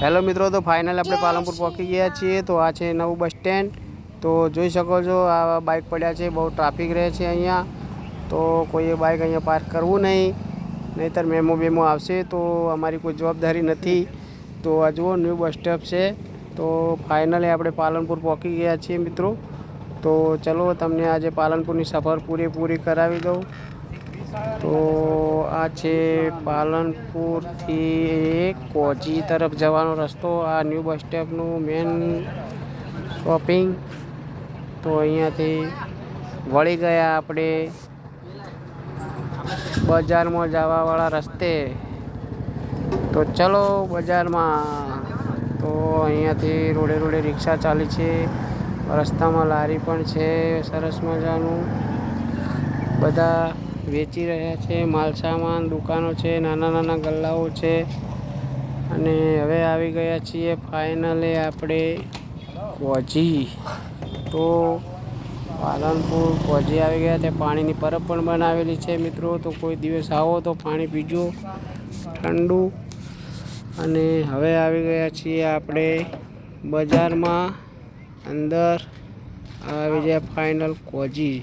Hello મિત્રો, તો final આપણે પાલનપુર પહોંચી ગયા છીએ. તો આ છે નવું બસ સ્ટેન્ડ. તો જોઈ શકો છો, આ બાઇક પડ્યા છે, બહુ ટ્રાફિક રહે છે અહીંયા. તો કોઈએ બાઇક અહીંયા પાર્ક કરવું નહીં, નહીંતર મેમો બેમો આવશે. તો અમારી કોઈ જવાબદારી નથી. તો આ જુઓ ન્યૂ બસ સ્ટોપ છે. તો ફાઇનલી આપણે પાલનપુર પહોંચી ગયા છીએ મિત્રો. તો ચલો, તમને આજે પાલનપુરની સફર પૂરેપૂરી કરાવી દઉં. તો આ છે પાલનપુરથી કોચી તરફ જવાનો રસ્તો. આ ન્યૂ બસ સ્ટેપનું મેન શોપિંગ. તો અહીંયાથી વળી ગયા આપણે બજારમાં જવાવાળા રસ્તે. તો ચલો બજારમાં. તો અહીંયાથી રોડે રોડે રિક્ષા ચાલી છે. રસ્તામાં લારી પણ છે. સરસ મજાનું. બધા વેચી રહ્યા છે માલસામાન દુકાનો છે, નાના નાના ગલ્લાઓ છે. અને હવે આવી ગયા છીએ ફાઇનલે આપણે કોજી તો પાલનપુર કોજી આવી ગયા તે પાણીની પરબ પણ બનાવેલી છે મિત્રો. તો કોઈ દિવસ આવો તો પાણી પીજો. ઠંડુ. અને હવે આવી ગયા છીએ આપણે બજારમાં. અંદર આવી જાય ફાઇનલ કોજી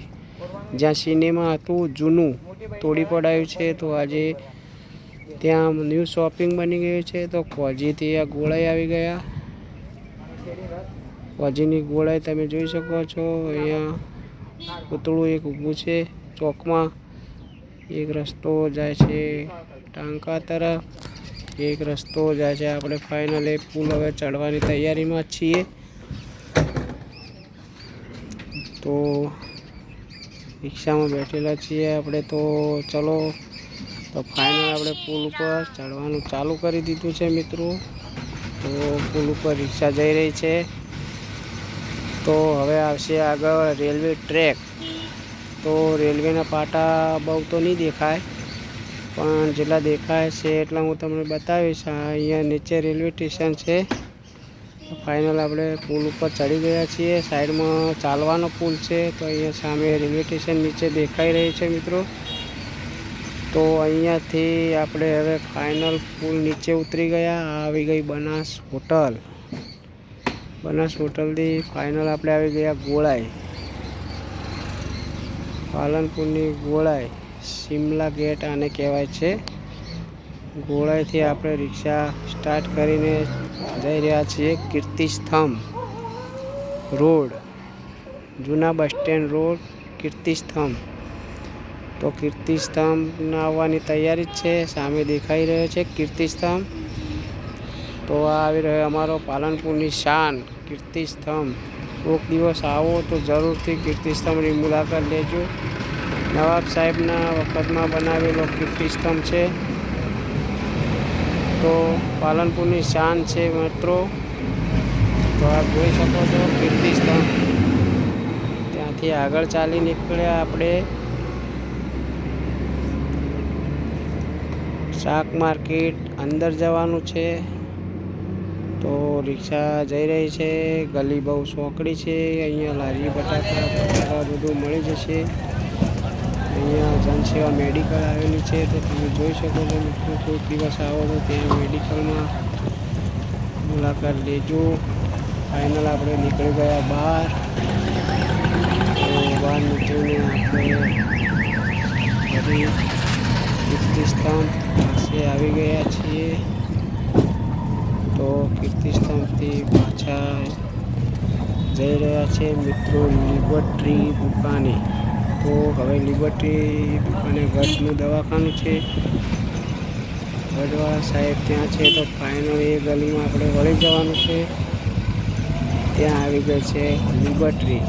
જ્યાં સિનેમા હતું, જૂનું તોડી પડાયું છે, તો આજે ત્યાં ન્યૂ શોપિંગ બની ગયું છે, તો કોજીથી આ ગોળાઈ આવી ગયા. કોજીની ગોળાઈ તમે જોઈ શકો છો, અહીંયા પૂતળું એક ઊભું છે, ચોકમાં એક રસ્તો જાય છે ટાંકા તરફ, એક રસ્તો જાય છે, આપણે ફાઇનલ એ પુલ હવે ચડવાની તૈયારીમાં છીએ. તો રિક્ષામાં બેઠેલા છીએ આપણે તો ચલો, તો ફાઇનલ આપણે પુલ ઉપર ચડવાનું ચાલુ કરી દીધું છે મિત્રો. તો પુલ ઉપર રિક્ષા જઈ રહી છે. તો હવે આવશે આગળ રેલવે ટ્રેક. તો રેલવેના પાટા બહુ તો નહીં દેખાય, પણ જેટલા દેખાય છે એટલા હું તમને બતાવીશ. અહીંયા નીચે રેલવે સ્ટેશન છે. ફાઇનલ આપણે પુલ ઉપર ચડી ગયા છીએ. સાઈડમાં ચાલવાનો પુલ છે. તો અહીંયા સામે રેલવે સ્ટેશન નીચે દેખાઈ રહી છે મિત્રો. તો અહીંયાથી આપણે હવે ફાઇનલ પુલ નીચે ઉતરી ગયા. આવી ગઈ બનાસ હોટલ. બનાસ હોટલથી ફાઇનલ આપણે આવી ગયા ગોળાઈ. પાલનપુરની ગોળાઈ. શિમલા ગેટ આને કહેવાય છે. ગોળાઈથી આપણે રિક્ષા સ્ટાર્ટ કરીને જઈ રહ્યા છીએ કીર્તિસ્તંભ રોડ, જૂના બસ સ્ટેન્ડ રોડ કીર્તિસ્તંભ તો કીર્તિસ્તંભના આવવાની તૈયારી જ છે, સામે દેખાઈ રહ્યો છે કીર્તિસ્તંભ તો આ આવી રહ્યો અમારો પાલનપુરની શાન કીર્તિસ્તંભ કોઈક દિવસ આવો તો જરૂરથી કીર્તિસ્તંભની મુલાકાત લેજો. નવાબ સાહેબના વખતમાં બનાવેલો કીર્તિસ્તંભ છે. તો પાલનપુરની શાન છે મિત્રો. તો આપ જોઈ શકો છો કીર્તિસ્તંભ ત્યાંથી આગળ ચાલી નીકળ્યા આપણે. શાક માર્કેટ અંદર જવાનું છે. તો રિક્ષા જઈ રહી છે. ગલી બહુ સોકડી છે. અહીંયા લારી બટાકા બધું મળી જશે. અહીંયા જનસેવા મેડિકલ આવેલી છે, તો તમે જોઈ શકો છો મિત્રો કોઈ દિવસ આવો તો ત્યાં મેડિકલમાં મુલાકાત લેજો. ફાઇનલ આપણે નીકળી ગયા બહાર. બહાર નીકળીને આપણે ફરી કીર્તિસ્તંભ પાસે આવી ગયા છીએ. તો કીર્તિસ્તંભથી પાછા જઈ રહ્યા છે મિત્રો લિબર્ટી દુકાને. તો હવે લિબર્ટી દુકાને ગઢનું દવાખાનું છે. ગઢવાળા સાહેબ ત્યાં છે તો ફાઇનલ એ ગલીમાં આપણે વળી જવાનું છે. ત્યાં આવી ગઈ છે લિબર્ટી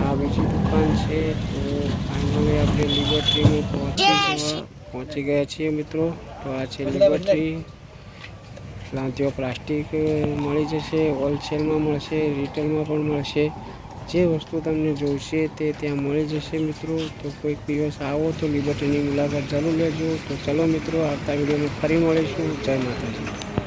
આ બીજી દુકાન છે તો ફાઇનલી આપણે લિબર્ટીની પહોંચી પહોંચી ગયા છીએ મિત્રો. તો આ છે લિબર્ટી ત્યાં પ્લાસ્ટિક મળી જશે હોલસેલમાં મળશે રિટેલમાં પણ મળશે. જે વસ્તુ તમને જોઈશે તે ત્યાં મળી જશે મિત્રો. તો કોઈક દિવસ આવો તો લિબર્ટીની મુલાકાત જરૂર લેજો. તો ચલો મિત્રો, આવતા વિડીયોમાં ફરી મળીશું. જય માતાજી.